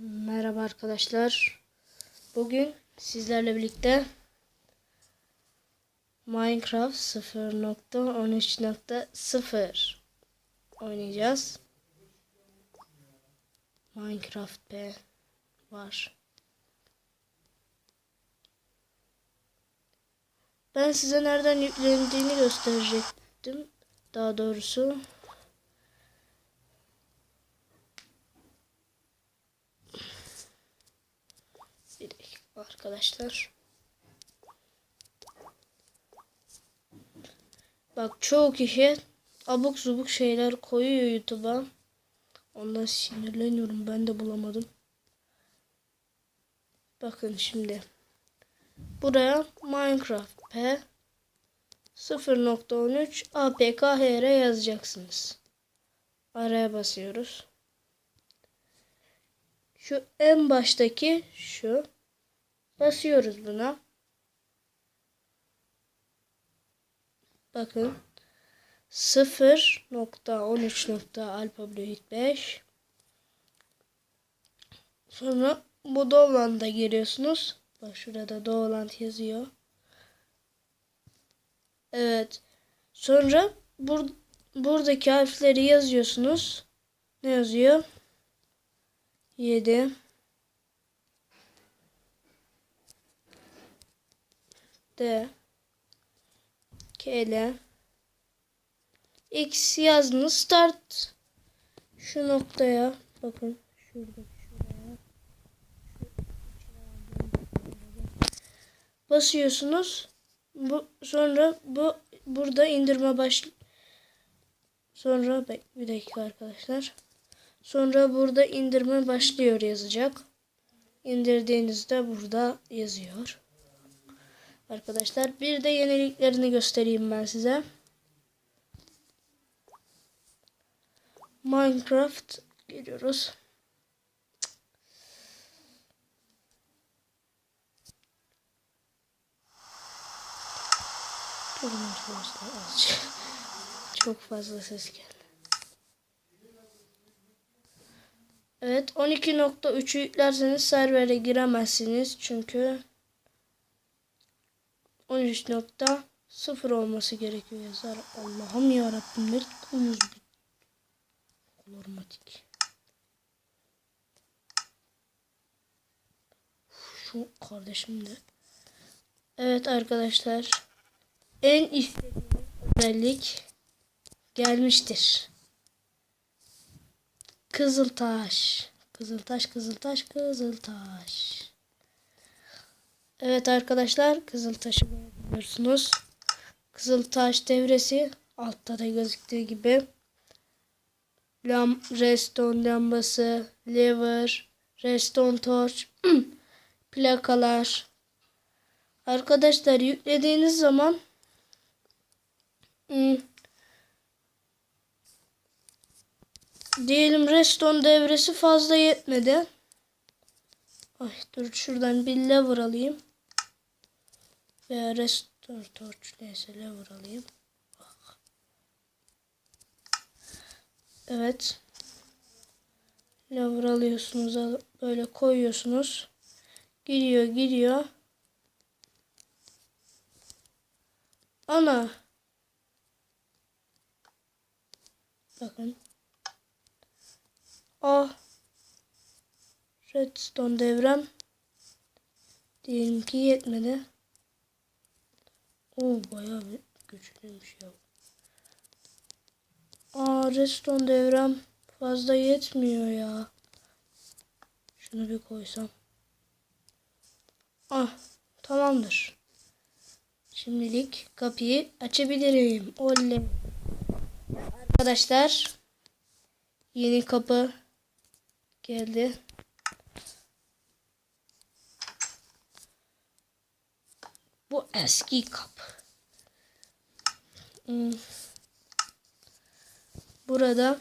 Merhaba arkadaşlar. Bugün sizlerle birlikte Minecraft 0.13.0 oynayacağız. Minecraft P var. Ben size nereden yüklendiğini gösterecektim. Daha doğrusu Bir dakika arkadaşlar. Bak çoğu kişi abuk subuk şeyler koyuyor YouTube'a. Ondan sinirleniyorum. Ben de bulamadım. Bakın şimdi. Buraya Minecraft P 0.13 APKHR yazacaksınız. Araya basıyoruz. Şu en baştaki şu. Basıyoruz buna. Bakın. 0.13.alphabet Sonra bu Doland'a giriyorsunuz. Bak şurada Doland yazıyor. Evet. Sonra bur buradaki harfleri yazıyorsunuz. Ne yazıyor? 7 D. K X yazdınız start. Şu noktaya. Bakın. Şurada şuraya. Basıyorsunuz. Bu sonra bu burada indirme baş sonra bir dakika arkadaşlar. Sonra burada indirme başlıyor yazacak. İndirdiğinizde burada yazıyor. Arkadaşlar bir de yeniliklerini göstereyim ben size. Minecraft geliyoruz. Çok fazla ses geldi. Evet 12.3'ü yüklerseniz servere giremezsiniz. Çünkü 13.0 olması gerekiyor yazar. Allah'ım yarabbim ne koyuyoruz Kolormatik. Şu kardeşim de. Evet arkadaşlar. En istediğim özellik gelmiştir. Kızıltaş. Kızıltaş, Kızıltaş, Kızıltaş. Evet arkadaşlar Kızıltaş'ı görüyorsunuz. Kızıltaş devresi altta da gözüktüğü gibi. Lam, reston lambası, lever, reston torch, plakalar. Arkadaşlar yüklediğiniz zaman hmm, Diyelim reston devresi fazla yetmedi. Ay dur şuradan bir lever alayım. Veya restore torch neyse lever. Bak. Evet. Lever alıyorsunuz böyle koyuyorsunuz. Gidiyor gidiyor. Ana. Bakın. Ah. Redstone devrem. Diyelim ki yetmedi. O bayağı güçlüymüş ya. Aa redstone devrem fazla yetmiyor ya. Şunu bir koysam. Ah tamamdır. Şimdilik kapıyı açabilirim. Oley. Arkadaşlar yeni kapı geldi. Bu eski kapı. Hmm. Burada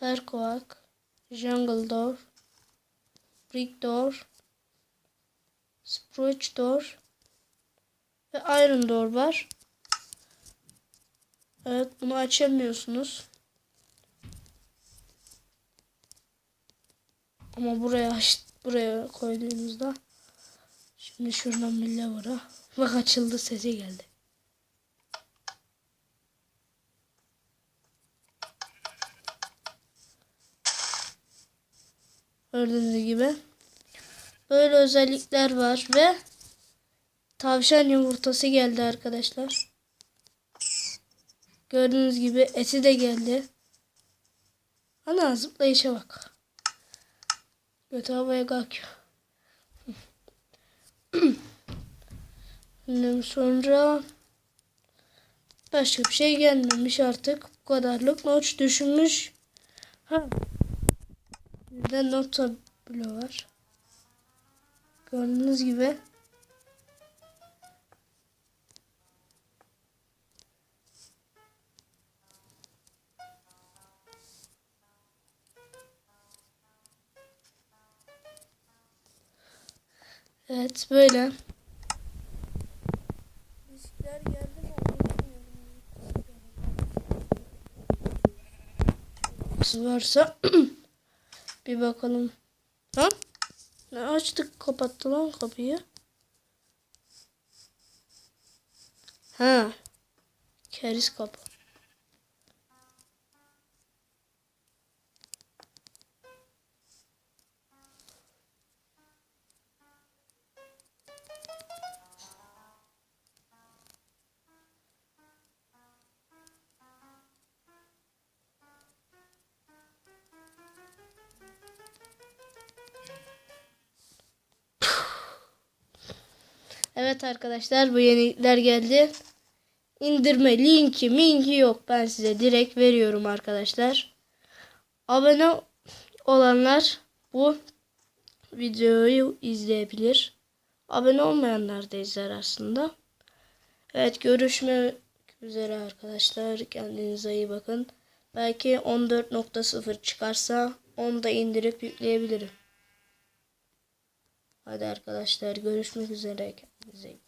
Dark Oak, Jungle Door, Brick Door, Spruce Door ve Iron Door var. Evet bunu açamıyorsunuz. Ama buraya buraya koyduğumuzda şimdi şuradan bir levera bak açıldı sesi geldi. Gördüğünüz gibi böyle özellikler var ve tavşan yumurtası geldi arkadaşlar. Gördüğünüz gibi eti de geldi. Ana zıplayışa bak. Götü havaya kalkıyor. Ondan sonra başka bir şey gelmemiş artık. Bu kadarlık not düşünmüş. Ha. Bir not tablo var. Gördüğünüz gibi. Evet böyle. Nasıl varsa bir bakalım. Lan ne açtık kapattı lan kapıyı. Ha. Keriz kapı. Evet arkadaşlar bu yenilikler geldi. İndirme linki minki yok. Ben size direkt veriyorum arkadaşlar. Abone olanlar bu videoyu izleyebilir. Abone olmayanlar da izler aslında. Evet görüşmek üzere arkadaşlar. Kendinize iyi bakın. Belki 14.0 çıkarsa onu da indirip yükleyebilirim. Hadi arkadaşlar görüşmek üzere. Kendinize iyi bakın.